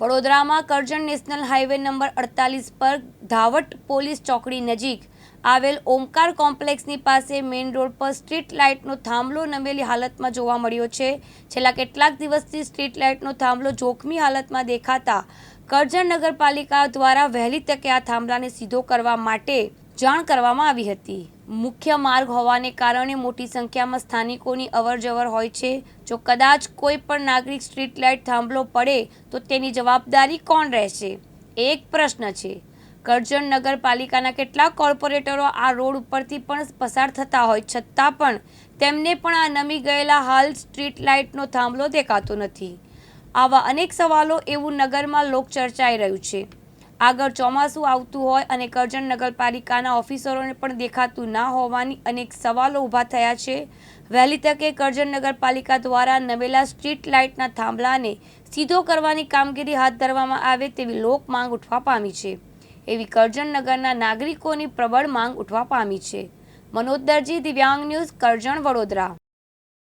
વડોદરામાં Karjan national highway number અડતાલીસ પર ધાવટ પોલીસ ચોકડી નજીક આવેલ ઓમકાર કોમ્પ્લેક્સની પાસે મેઇન રોડ પર સ્ટ્રીટ લાઇટનો થાંભલો નમેલી હાલતમાં જોવા મળ્યો છે. છેલ્લા કેટલાક દિવસથી સ્ટ્રીટ લાઇટનો થાંભલો જોખમી હાલતમાં દેખાતા કરજણ નગરપાલિકા દ્વારા વહેલી તકે આ થાંભલાને સીધો કરવા માટે જાણ કરવામાં આવી હતી. મુખ્ય માર્ગ હોવાને કારણે મોટી સંખ્યામાં સ્થાનિકોની અવરજવર હોય છે. જો કદાચ કોઈ પણ નાગરિક સ્ટ્રીટ લાઇટ થાંભલો પડે, તો તેની જવાબદારી કોણ રહેશે? એક પ્રશ્ન છે. કરજણ નગરપાલિકાના કેટલાક કોર્પોરેટરો આ રોડ ઉપરથી પણ પસાર થતા હોય, છતાં પણ તેમને પણ આ નમી ગયેલા હાલ સ્ટ્રીટ લાઇટનો થાંભલો દેખાતો નથી. આવા અનેક સવાલો એવું નગરમાં લોક ચર્ચાઈ રહ્યું છે. આગળ ચોમાસું આવતું હોય અને કરજણ નગરપાલિકાના ઓફિસરોને પણ દેખાતું ના હોવાની અનેક સવાલો ઊભા થયા છે. વહેલી તકે કરજણ નગરપાલિકા દ્વારા નવેલા સ્ટ્રીટ લાઇટના થાંભલાને સીધો કરવાની કામગીરી હાથ ધરવામાં આવે તેવી લોક માંગ ઉઠવા પામી છે. એવી કરજણ નગરના નાગરિકોની પ્રબળ માંગ ઉઠવા પામી છે. મનોજ દરજી, દિવ્યાંગ ન્યૂઝ, કરજણ વડોદરા.